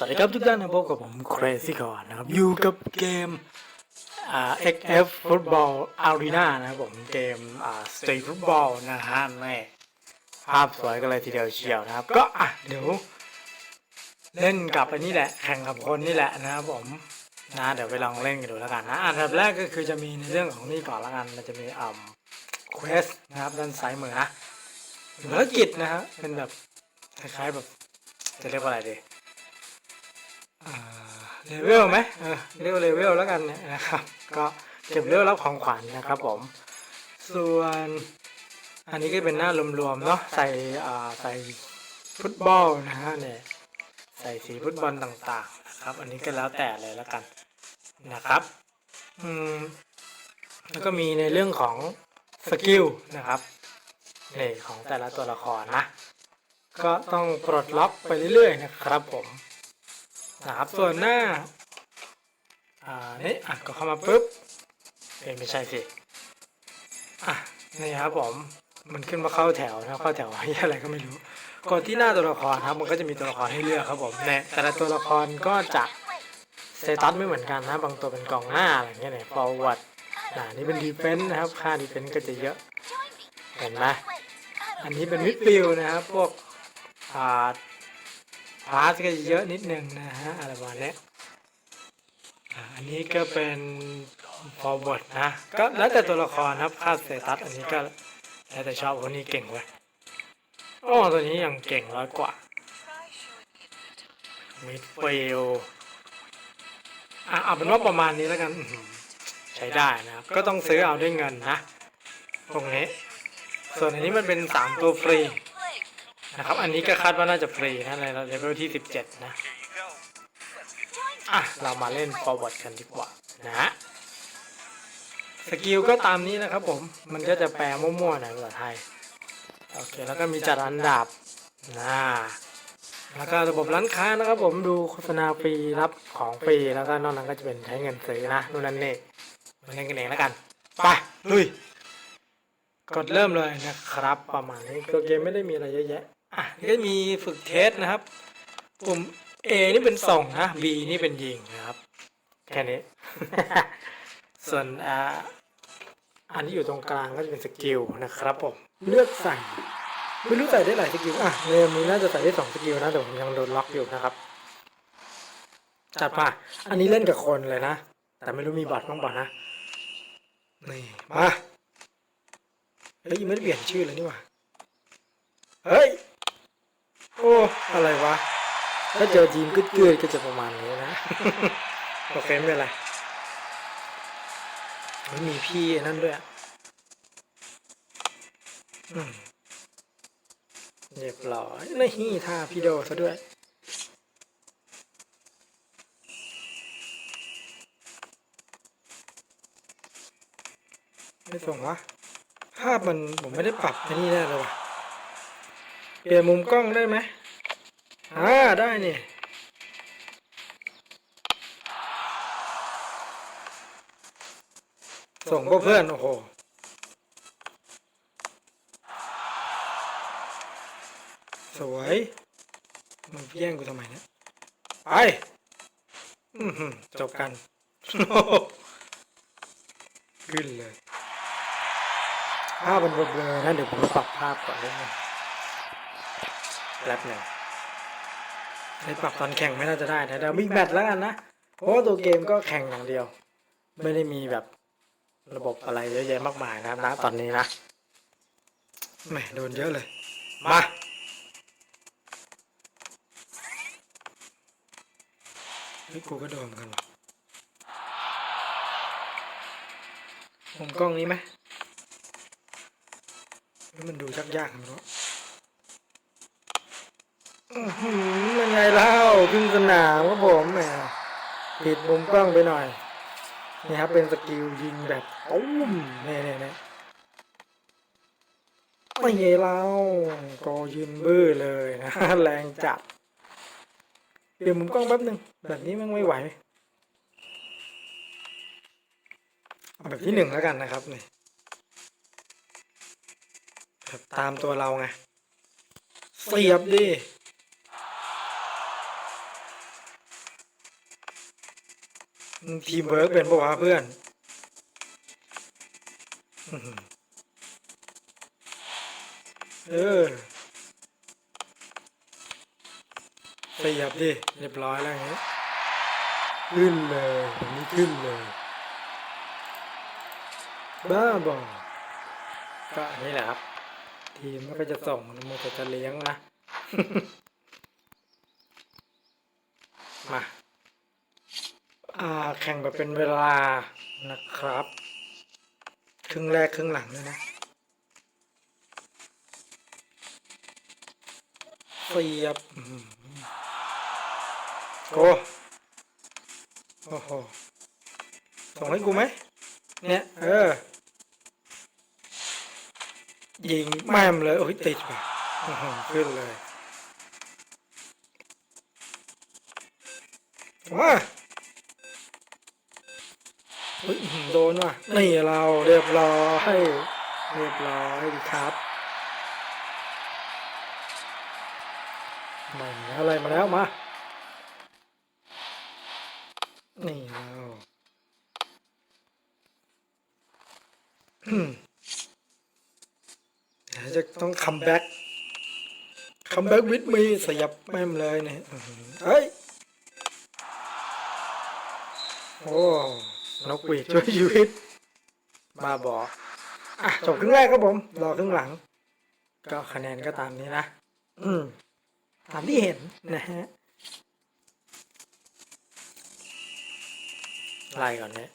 สวัสดีครับทุกท่านนะพบกับผม Crazy ก่อนนะครับ อยู่กับเกมอ่า XF Football Arena นะครับผมเกมอ่า Street Football นะฮะแม่ภาพสวยกันเลยทีเดียวเชียวนะครับ ก็อะเดี๋ยว เล่นกับอันนี้แหละ แข่งกับคนนี่แหละนะครับผมนะเดี๋ยวไปลองเล่นกันดูแล้วกันนะอันดับแรกก็คือจะมีในเรื่องของนี่ก่อนล้วกัน มันจะมีอ่า Quest นะครับด้านซ้ายมือนะภารกิจนะฮะเป็นแบบคล้ายๆแบบจะเรียกว่าอะไรดี เลเวลไหมเออเรียกเลเวลแล้วกันนะครับ ก็เก็บเลเวลรับของขวัญนะครับผม ส่วนอันนี้ก็เป็นหน้ารวมๆเนาะใส่อ่าใส่ฟุตบอลนะฮะเนี่ยใส่สีฟุตบอลต่างๆนะครับ อันนี้ก็แล้วแต่เลยแล้วกันนะครับอืมแล้วก็มีในเรื่องของสกิลนะครับนี่ของแต่ละตัวละครนะ ก็ต้องปลดล็อกไปเรื่อยๆนะครับผม นะครับส่วนหน้า อ่า นี่อะก็เข้ามาปุ๊บเอ้ยไม่ใช่สิ อะ นี่ครับผม มันขึ้นมาเข้าแถวนะเข้าแถวอะไรก็ไม่รู้ กดที่หน้าตัวละครครับ มันก็จะมีตัวละครให้เลือกครับผมเนี่ยแต่ละตัวละครก็จะสเตตัสไม่เหมือนกันนะ บางตัวเป็นกองหน้าอะไรเงี้ยเนี่ย forward อ่า นี่เป็นดีเฟนส์นะครับ ค่าดีเฟนส์ก็จะเยอะ เห็นไหมอันนี้เป็นมิดฟิลนะครับ พวกอ่า พาร์ทก็จะเยอะนิดนึงนะฮะอะไรประมาณนี้อันนี้ก็เป็น forward นะก็แล้วแต่ตัวละครนะครับค่าสเตตัสอันนี้ก็แล้วแต่ชอบคนนี้เก่งเว้ยโอ้ตัวนี้ยังเก่งร้อยกว่ามิดฟิลอะเอาเป็นว่าประมาณนี้แล้วกันใช้ได้นะครับ ก็ต้องซื้อเอาด้วยเงินนะ ตรงนี้ ส่วนอันนี้มันเป็นสามตัวฟรี นะครับ อันนี้ก็คาดว่าน่าจะฟรีนะในเลเวลที่ 17 นะ อะ เรามาเล่น forward กันดีกว่านะฮะสกิลก็ตามนี้นะครับผม มันก็จะแปลมั่วๆหน่อยภาษาไทย โอเค แล้วก็มีจัดอันดับนะแล้วก็ระบบร้านค้านะครับผมดูโฆษณาฟรีรับของฟรีแล้วก็นอกนั้นก็จะเป็นใช้เงินซื้อนะนู่นนั่นนี่มาเล่นกันเองแล้วกัน ไปลุยกดเริ่มเลยนะครับ ประมาณนี้ตัวเกมไม่ได้มีอะไรเยอะแยะ อะก็มีฝึกเทสนะครับ ปุ่ม A นี่เป็นส่งนะ B นี่เป็นยิงนะครับ แค่นี้ ส่วนอ่าอันที่อยู่ตรงกลางก็จะเป็นสกิลนะครับผมเลือกใส่ไม่รู้ใส่ได้หลายสกิลอะเรมนี้น่าจะใส่ได้สองสกิลนะแต่ผมยังโดนล็อกอยู่นะครับจัดมาอันนี้เล่นกับคนเลยนะ แต่ไม่รู้มีบอทบ้างบอทนะนี่มาเฮ้ยยังไม่ได้เปลี่ยนชื่อเลยนี่หว่าเฮ้ย โอ้อะไรวะ ถ้าเจอทีมกึดๆก็จะประมาณนี้นะโอเคไม่เป็นไรมันมีพี่ไอ้นั่นด้วยอะอืมเรียบร้อยนี่ท่าพี่โดซะด้วยไม่ส่งวะภาพมันผมไม่ได้ปรับไอ้นี่แน่เลยว่ะ เปลี่ยนมุมกล้องได้ไหมอ่าได้นี่ส่งพวกเพื่อนโอ้โหสวยมึงแย่งกูทำไมเนี่ยไปอือหือจบกันขึ้นเลยภาพมันเบลอๆนะเดี๋ยวผมปรับภาพก่อนนิดนึง แป๊บหนึ่งไอ้ปรับตอนแข่งไม่น่าจะได้นะเดี๋ยวมีแบตแล้วกันนะ เพราะว่าตัวเกมก็แข่งอย่างเดียว ไม่ได้มีแบบระบบอะไรเยอะแยะมากมายนะครับนะตอนนี้นะแหมโดนเยอะเลย มาเฮ้ยกูก็โดนกันว่ะผมกล้องนี้ไหมแล้วมันดูชักยากนะเนาะอื้อหือยังไงเล่าขึ้นสนามครับผมแหมผิดมุมกล้องไปหน่อย นี่ครับเป็นสกิลยิงแบบตุ้มเนี่ยเนี่ยเนี่ยไม่ไงเล่าก็ยืนบื้อเลยนะแรงจัดเปลี่ยนมุมกล้องแป๊บหนึ่งแบบนี้มันไม่ไหวเอาแบบที่หนึ่งแล้วกันนะครับนี่แบบตามตัวเราไงเสียบดิ มึงทีมเวิร์กเป็นปะวะเพื่อนอื้อหือเออเสียบดิเรียบร้อยแล้วอย่างงี้ขึ้นเลยแบบนี้ขึ้นเลย บ้าบอก็อันนี้แหละครับ ทีมมันก็จะส่งมันจะจะเลี้ยงนะ มาอ่า แข่งแบบเป็นเวลานะครับ ครึ่งแรกครึ่งหลังเลยนะเสียบโอ้โอ้โหส่งให้กูไหมเนี่ย เออ ยิงแม่มเลย โอ้ยติดว่ะฮือหือขึ้นเลย มา เฮ้ยอื้อหือโดนว่ะนี่เราเรียบร้อยเรียบร้อยดีครับมาแล้วอะไรมาแล้วมา นี่เราอืมเดี๋ยวจะต้องคัมแบ็กคัมแบ็กวิดมีสยับแม่มเลยเนี่ยอื้อหือเฮ้ย โอ้ นกหวีดช่วยชีวิต มาบอกอะจบครึ่งแรกครับผม รอครึ่งหลัง ก็คะแนนก็ตามนี้นะ อืม ตามที่เห็นนะฮะไล่ก่อนเนี่ย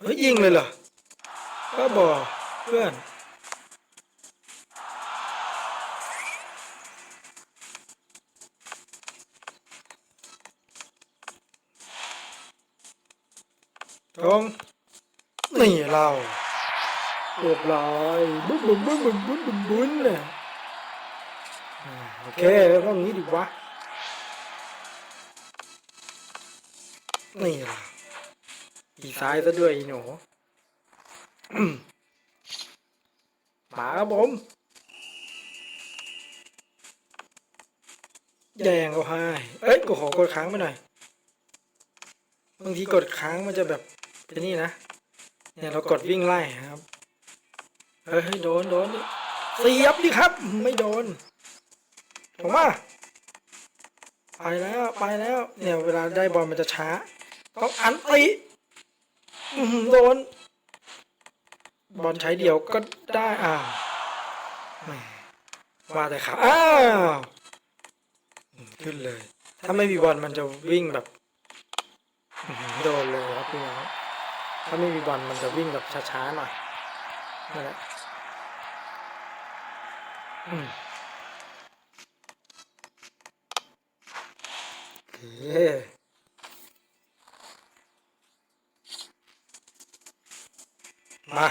เฮ้ยยิงเลยเหรอก็บอกเพื่อน ตรงนี่เราเรียบร้อยบุ้มบุ้มบุ้มบุ้มบุ้มบุ้มบุ้มเลยอ่าโอเคต้องอย่างนี้ดีวะนี่ล่ะอีซ้ายซะด้วยอีหนูมาครับผม แดงก็ให้ เอ้ยกูขอกดค้างไปหน่อย บางทีกดค้างมันจะแบบ เป็นนี่นะ เนี่ยเรากดวิ่งไล่ครับ เฮ้ยโดนโดนเสียบดิครับ ไม่โดนผมว่าไปแล้วไปแล้ว เนี่ยเวลาได้บอลมันจะช้า ต้องอันติอื้อหือโดน บอลใช้เดี่ยวก็ได้อ้าวแหมว่าแต่ครับอ้าวอืมขึ้นเลย ถ้าไม่มีบอลมันจะวิ่งแบบอื้อหือโดนเลยครับพี่น้อง ถ้าไม่มีบอลมันจะวิ่งแบบช้าๆหน่อยนั่นแหละมโอเคมา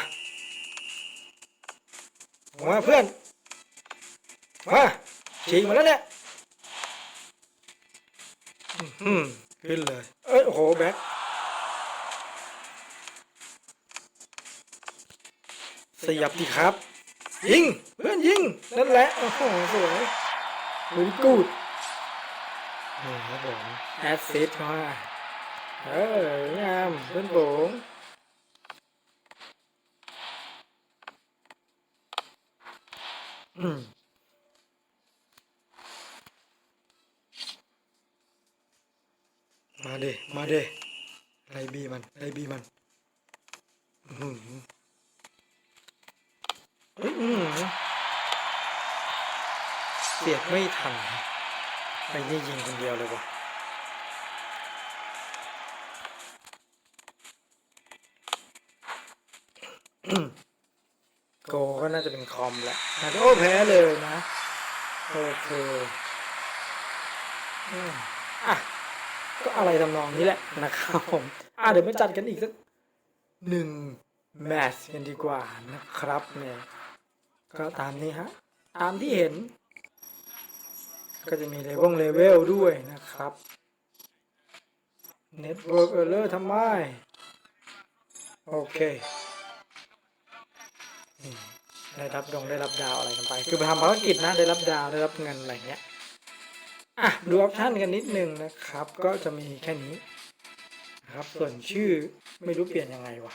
มาเพื่อน มาฉีกมาแล้วเนี่ย อืมขึ้นเลย เอ้ย โอ้โห แบ็ค สยับดีครับ ยิงเพื่อนยิงนั่นแหละโอ้โหสวยมือกูดนี่ครับผมแอดซิสมาเอองามเพื่อนผมอืมมาเดมาเดไลบีมันไลบีมัน อื้อหือ เสียบไม่ทันไอ้นี่ยิงคนเดียวเลยวะโกก็น่าจะเป็นคอมแหละนาโดแพ้เลยนะ โอเคอะก็อะไรทำนองนี้แหละนะครับผมอะเดี๋ยวมาจัดกันอีกสักหนึ่งแมตช์กันดีกว่านะครับเนี่ย ก็ตามนี้ฮะตามที่เห็น ก็จะมีเลเวลเลเวลด้วยนะครับ Network Error ทำไม โอเคได้รับดงได้รับดาวอะไรกันไป คือไปทำภารกิจนะได้รับดาวได้รับเงินอะไรเงี้ยอะดูออปชันกันนิดนึงนะครับ ก็จะมีแค่นี้นะครับส่วนชื่อไม่รู้เปลี่ยนยังไงวะ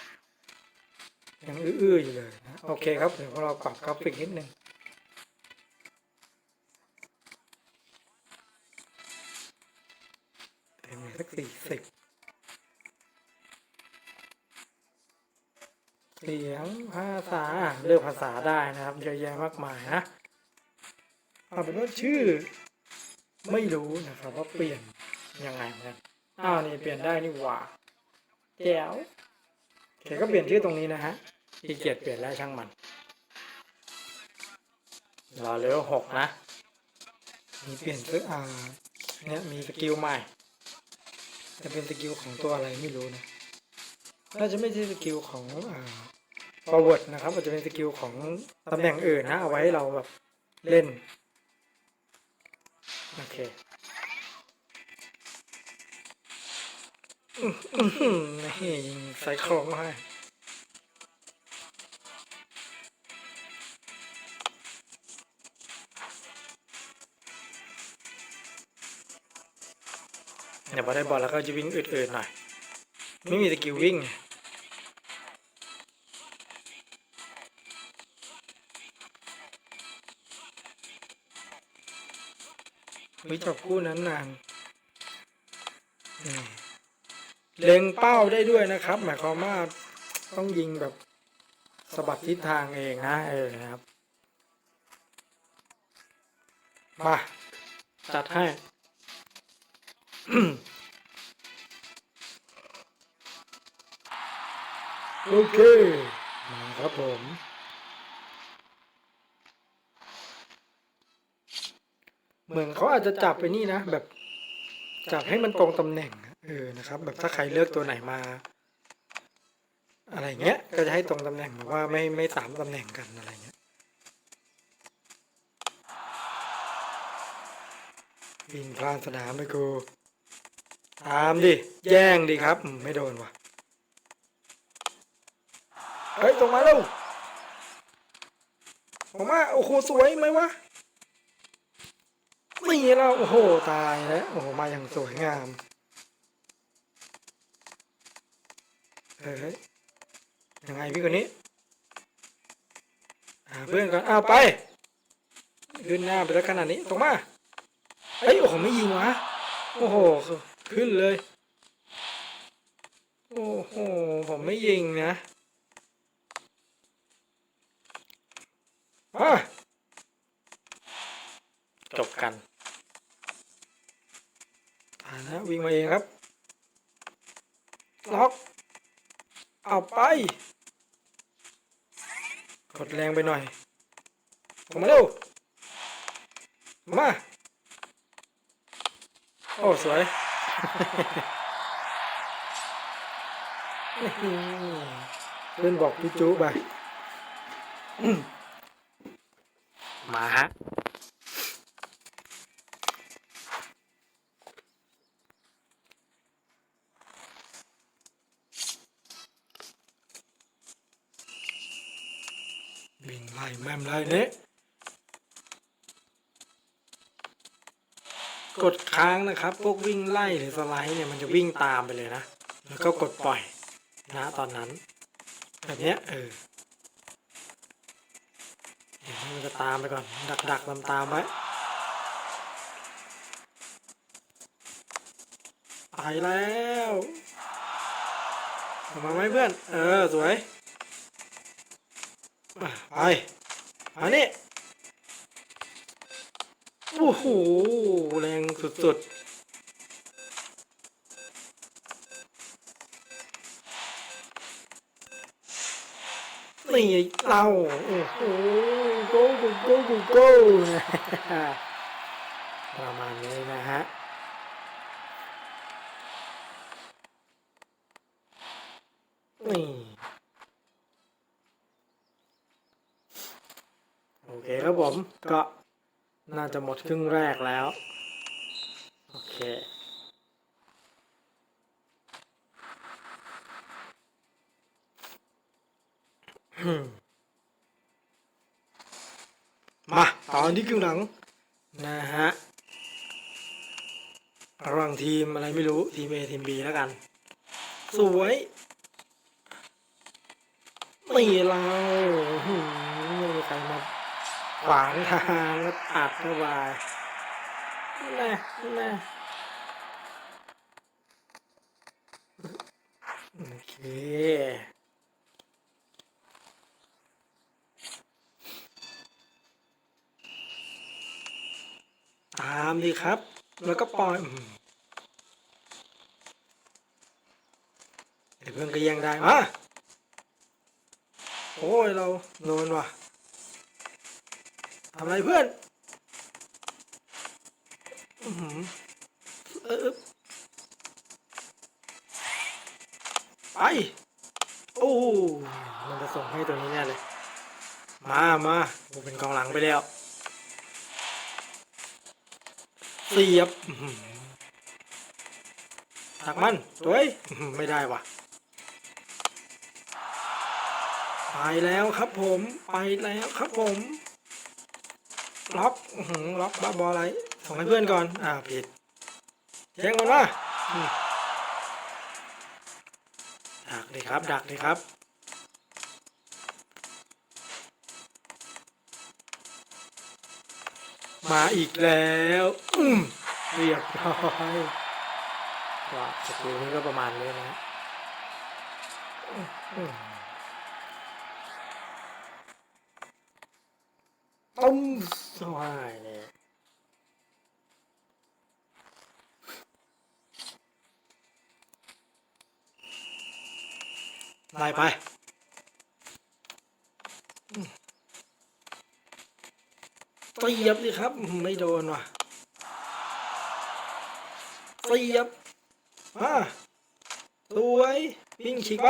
ยังอื้อๆอยู่เลยนะโอเคครับเดี๋ยวเราปรับกราฟิกนิดนึงเต็มเลยสักสี่สิบเสียงภาษาเลือกภาษาได้นะครับเยอะแยะมากมายนะเอาเป็นว่าชื่อไม่รู้นะครับว่าเปลี่ยนยังไงเหมือนกันอ้าวนี่เปลี่ยนได้นี่หว่าแจ๋วโอเคก็เปลี่ยนชื่อตรงนี้นะฮะ อีเกียจเปลี่ยนแล้วช่างมัน รอเลเวลหกนะ มีเปลี่ยนชื่ออ่าเนี่ยมีสกิลใหม่ จะเป็นสกิลของตัวอะไรไม่รู้นะ น่าจะไม่ใช่สกิลของอ่า forward นะครับอาจจะเป็นสกิลของตำแหน่งอื่นนะเอาไว้ให้เราแบบเล่น โอเคอื้อหือนี่ยิงใส่ของมาให้ เดี๋ยพอได้บอลแล้วก็จะวิ่งอืดๆหน่อย ไม่มีสกิลวิ่งไงวิจับคู่นั้นนานเล็งเป้าได้ด้วยนะครับ หมายความว่าต้องยิงแบบสะบัดทิศทางเองนะเออนะครับ มา จัดให้ โอเค มาครับผม เหมือนเขาอาจจะจับไปนี่นะ แบบ จับให้มันตรงตำแหน่ง เออ นะครับ แบบถ้าใครเลือกตัวไหนมา อะไรเงี้ย ก็จะให้ตรงตำแหน่งแบบว่าไม่ไม่สามตำแหน่งกันอะไรเงี้ยวิ่งพลานสนามไปกู ตามดิ แย่งดิครับอืมไม่โดนว่ะ เฮ้ยตรงมาเร็วผมว่าโอ้โหสวยไหมวะนี่เราโอ้โหตายแล้วโอ้โหมาอย่างสวยงามเฮ้ยยังไงพี่คนนี้หาเพื่อนก่อนอ้าวไปขึ้นหน้าไปแล้วขนาดนี้ตรงมาเฮ้ยโอ้โหไม่ยิงวะโอ้โห ขึ้นเลย โอ้โห ผมไม่ยิงนะอะจบกันอ่านะวิ่งมาเองครับ ล็อก เอาไป กดแรงไปหน่อยผมมาเร็ว มา โอ้ สวย เพื่อนบอกพี่จูไป มาฮะ วิ่งไล่แม่มไล่เละ กดค้างนะครับ พวกวิ่งไล่หรือสไลด์เนี่ยมันจะวิ่งตามไปเลยนะ แล้วก็กดปล่อยนะตอนนั้น แบบเนี้ยเออเดี๋ยวมันจะตามไปก่อน ดักดักตามตามไว้ไปแล้วออกมาไหมเพื่อน เออ สวยไปมานี่ โอ้โหแรงสุดๆนี่เราโอ้โห go go go go go ประมาณนี้นะฮะนี่โอเคครับผมก็ น่าจะหมดครึ่งแรกแล้ว โอเคมาตอนที่ครึ่งหลัง นะฮะระหว่างทีมอะไรไม่รู้ ทีม A ทีม B แล้วกัน สวยนี่เราหืมไม่มีใครมา ขวางทางแล้วอัดเข้าไปแน่แน่โอเคตามดีครับ แล้วก็ปล่อยเดี๋ยวเพื่อนก็ย่งได้มาโอ้ยเราโดนว่ะ ทำอะไรเพื่อนอือหือเออไป โอ้มันจะส่งให้ตัวนี้แน่เลย มามากูเป็นกองหลังไปแล้ว เสียบทักมันสวยอื้อหือไม่ได้ว่ะ ไปแล้วครับผม ไปแล้วครับผม ล็อกล็อกบ้าบออะไร ส่งให้เพื่อนก่อน อ่าผิดแย่งมันมาดักเลยครับ ดักเลยครับ มาอีกแล้วอืมเรียบร้อยว่าสกิลนี้ก็ประมาณนี้นะอืมอืม ต้มสวายเนี่ยไล่ไปตียบดิครับ ไม่โดนว่ะตียบมาสวยวิ่งฉีกไป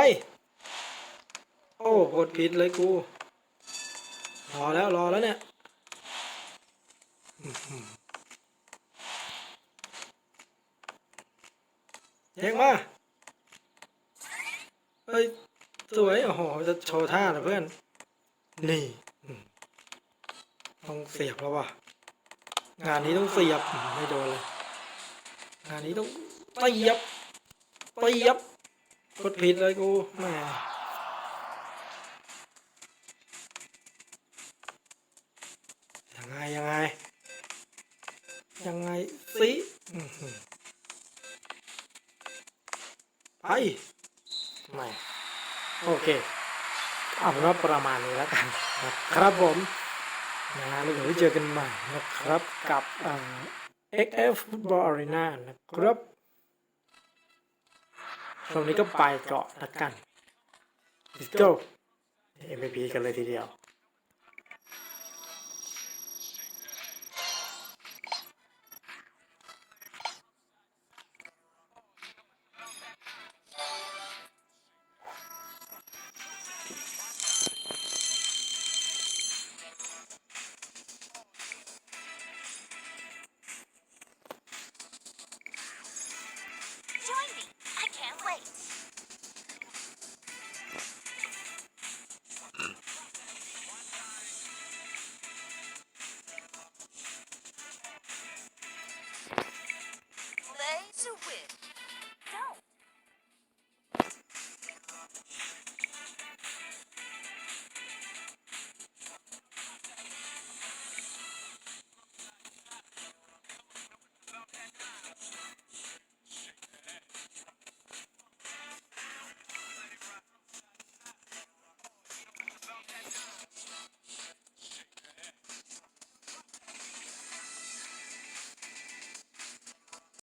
โอ้กดผิดเลยกู รอแล้ว รอแล้วเนี่ยอื้อหือแย่ งมาเอ้ยสวยโอ้โหจะโชว์ท่าเหรอเพื่อน นี่ต้องเสียบแล้วว่ะงานนี้ต้องเสียบไม่โดนเลย งานนี้ต้องเตียบเตียบกดผิดเลยกูแม่ยังไงยังไงยังไงสิ ไปไม่โอเคเอาเป็นว่าประมาณนี้แล้วกันนะครับผมนะแล้วเดี๋ยวไว้เจอกันใหม่นะครับกับอ่า XF Football Arena นะครับช่วงนี้ก็ไปเกาะแล้วกัน Let's go MVP กันเลยทีเดียว